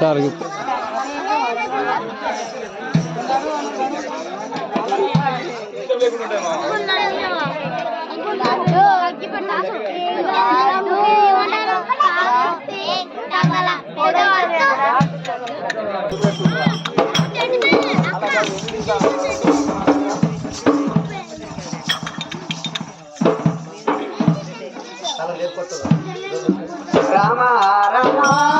చాలు రామ Allah.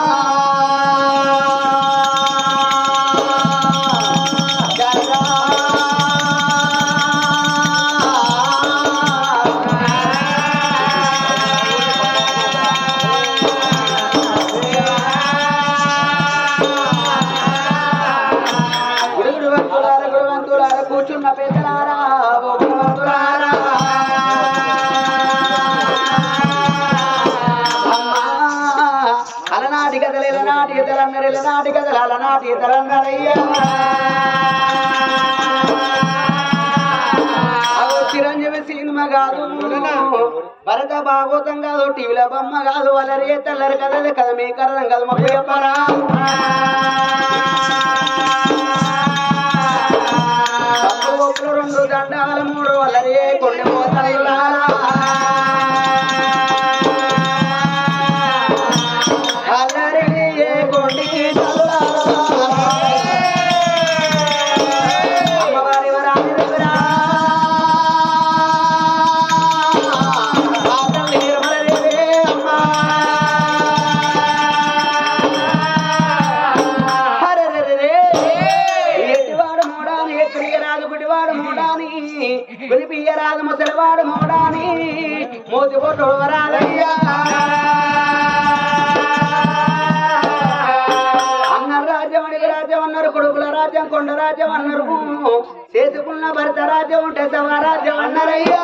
కథలన్నారు ఎలనాటి కథలు అలనాటి కథలన్నారయ్యా చిరంజీవి సినిమా కాదు భరత భాగవతం కాదు టీవీల బొమ్మ కాదు అలరే తెల్లరి కథలే కదా మీ కథం కదా మాకు చెప్పరా రెండు దండాల మూడు అలరే రాజ్యం అన్నారు చేసుకున్న భర్త రాజ్యం ఉంటే సవరాజ్యం అన్నారయ్యా.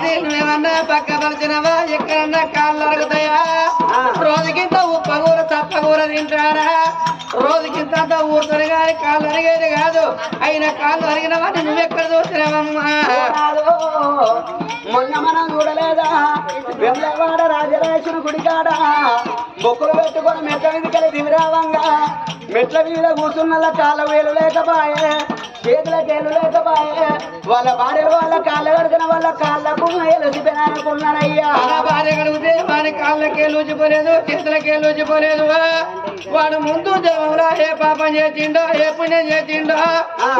మనసి నువ్వేమన్నా పక్క పరిచినవా ఎక్కడన్నా కాళ్ళు అరుగుతాయా? రోజుకింత ఉప్పగూర తప్పగూర తింటారా? రోజుకింత ఊరుతుంది కానీ కాళ్ళు అరిగేది కాదు. అయినా కాళ్ళు అరిగినవా నువ్వెక్కడ చూసినావమ్మా. మొన్న మనం చూడలేదా వెంలవాడ రాజరాజున గుడికాడ. బొక్కులు పెట్టుకొని మెట్ల మీదకెళ్ళి దివిరావంగా మెట్ల మీద కూర్చున్న కాళ్ళ వేలు లేకపాయే చేతుల కేలు లేకపాయే వాళ్ళ భార్యలు వాళ్ళ కాళ్ళ కాళ్ళ కడుతున్న వాళ్ళ కాళ్ళకు ఎలసిపోయినారనుకున్నారయ్యా అలా భార్య కడిగితే వాడి కాళ్ళకే లూచిపోలేదు చేతులకే లూచిపోలేదు వాడు ముందు జనంలో ఏ పాపం చేసిండో ఏ పుణ్యం చేసిండో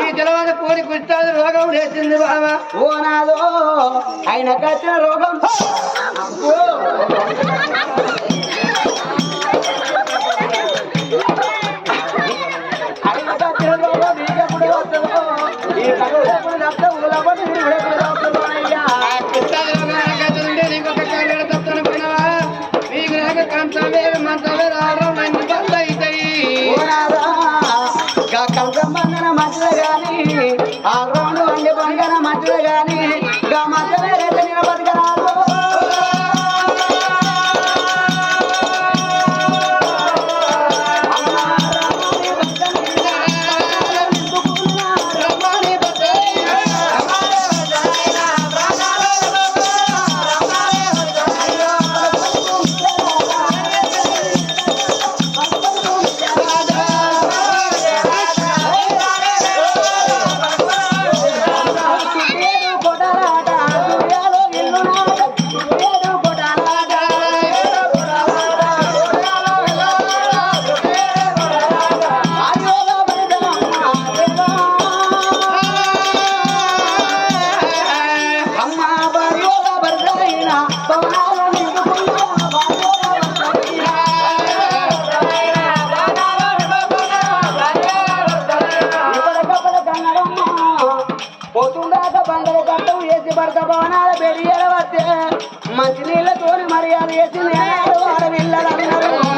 ఈ జలవాద పూరి కుష్టాది రోగం వేసింది బాబా ఓ నాదో ఆయన కచ్చిన రోగం. గాని ఆ రెండు వండి బంగారం మంచిది గాని భర్త భవనాల మంచి వస్తే మంచి నీళ్ళతోని మర్యాద చేసి నేనాడు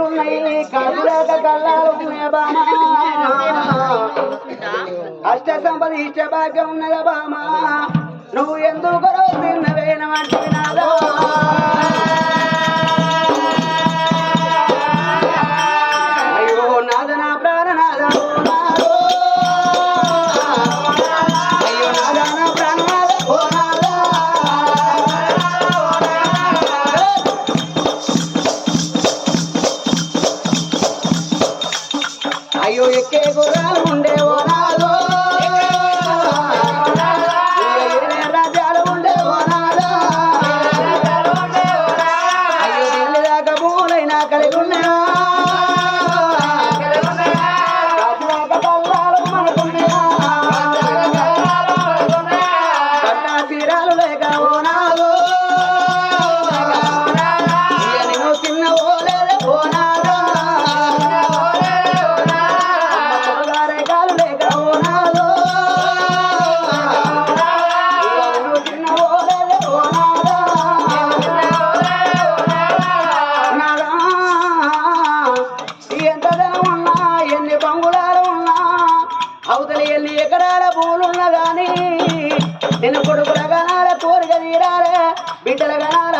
ఉన్నాయి కళ్ళాలు బామా అష్ట సంపద ఇష్ట భాగ్యం ఉన్నదా బామా నువ్వు ఎందుకు తిన్నవేన నాదా? బిడ్డల గనాల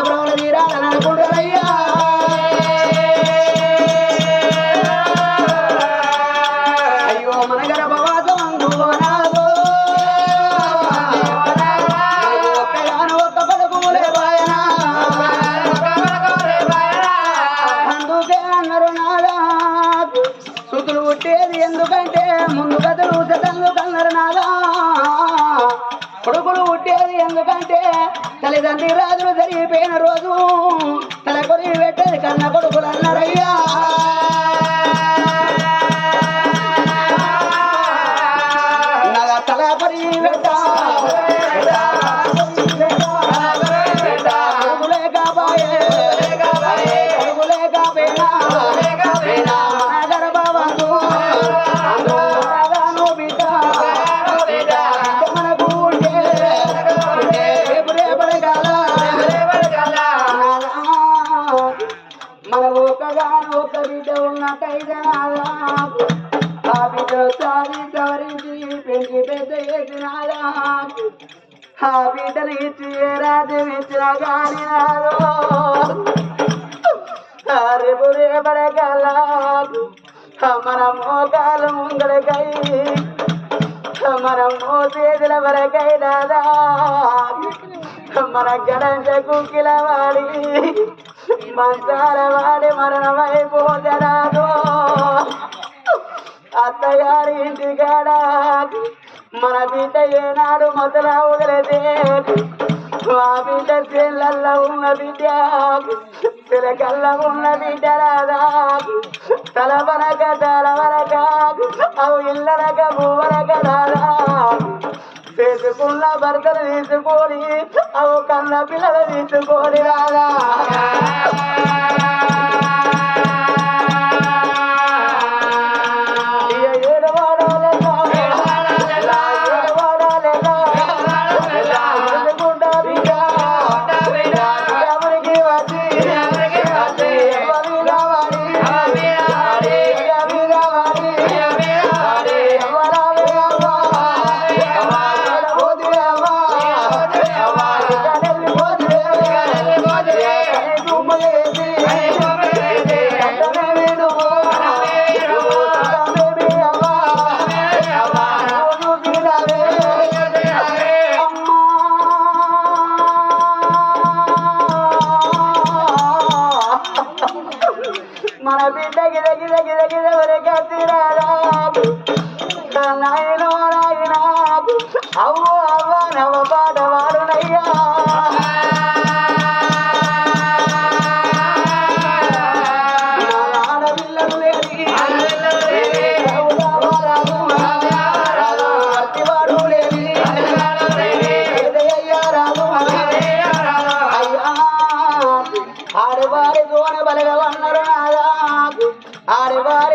కన్న కొడుకులు అన్నారయ్యా మన ఒక్కగాను ఒక్క బిడ్డ ఉన్నట్టయితే నాదా. ఆ బిడ్డ సారి సవరించి పెంచి పెద్ద చేసినారా ఆ బిడ్డలు ఇచ్చి ఏ రాజ్యం ఇచ్చినా కానీ రేపు రేపడే మన మోకాలు ముందరకై మన మోసేదుల వరకై దాదా మన గడంజ కుక్కిల వాడి మంచాల వాడి మరణమైపోతరాదు అత్తగారి ఇంటికాడ మన బిడ్డ ఏనాడు మొదలా వదిలేదే. మా బిడ్డ చెల్లల్ల ఉన్న బిడ్డ చిలకల్ల ఉన్న బిడ్డ రాదా. తల వరక అవు ఇల్లనక భూవరక రాదా. చేసుకున్న భర్తలు తీసుకొని అవు కన్న పిల్లలు తీసుకొని రాదా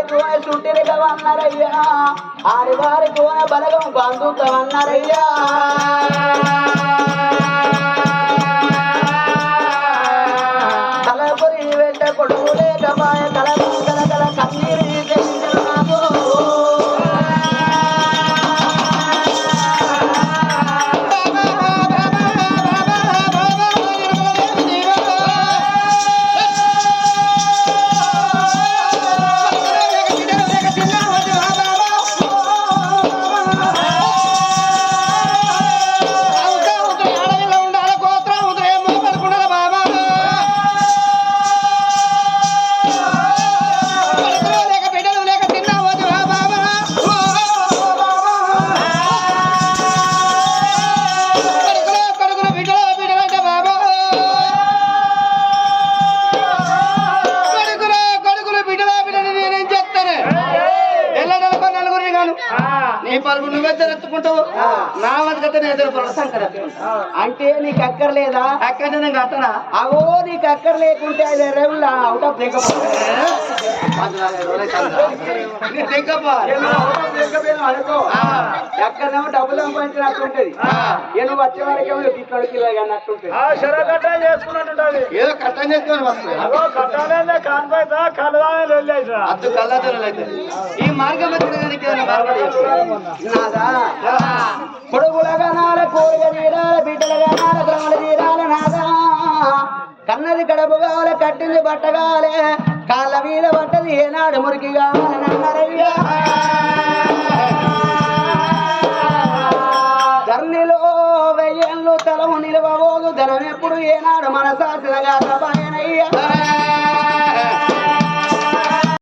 ఆడవారి దోన చుట్టిరగవన్నారయ్యా ఆడవారి దోన బలగం బంధుతవన్నారయ్యా తలపురి వెంట కొడుకు లేకపాయ తల కల కన్నీరు నాలుగు నువ్వెద్దరు ఎత్తుకుంటావు నా వద్దకైతే నేను ఎత్తుకుంటా అంటే నీకు అక్కర్లేదా అక్కడ నేను కట్టనా అవో నీకు అక్కర్ లేకుంటే అది రెవులా అవుట్ ఆఫ్ బ్రేకప్ ఎక్కడేమో డబ్బులు సంపాదించినట్టుంటది ఏ నువ్వు వచ్చే వరకేమో ఏదో కట్టం చేసుకొని కళ్ళతోనే అయితే ఈ మార్గం ఎక్కడానికి ఏమైనా మార్గం చెప్పు. నాదా? పొడుగులగా నాల కోరిక తీరాల బిడ్డలుగా నాల భ్రమల తీరాల నాదా? కన్నది కడపు కావాలి కట్టింది బట్ట కావాలి కాళ్ళ మీద పట్టది ఏనాడు మురికి కావాలి నన్నరయ్యా. ధర్నిలో వెయ్యేళ్ళు తలము నిలవబోదు ధనం ఎప్పుడు ఏనాడు మన శాసనగా సభ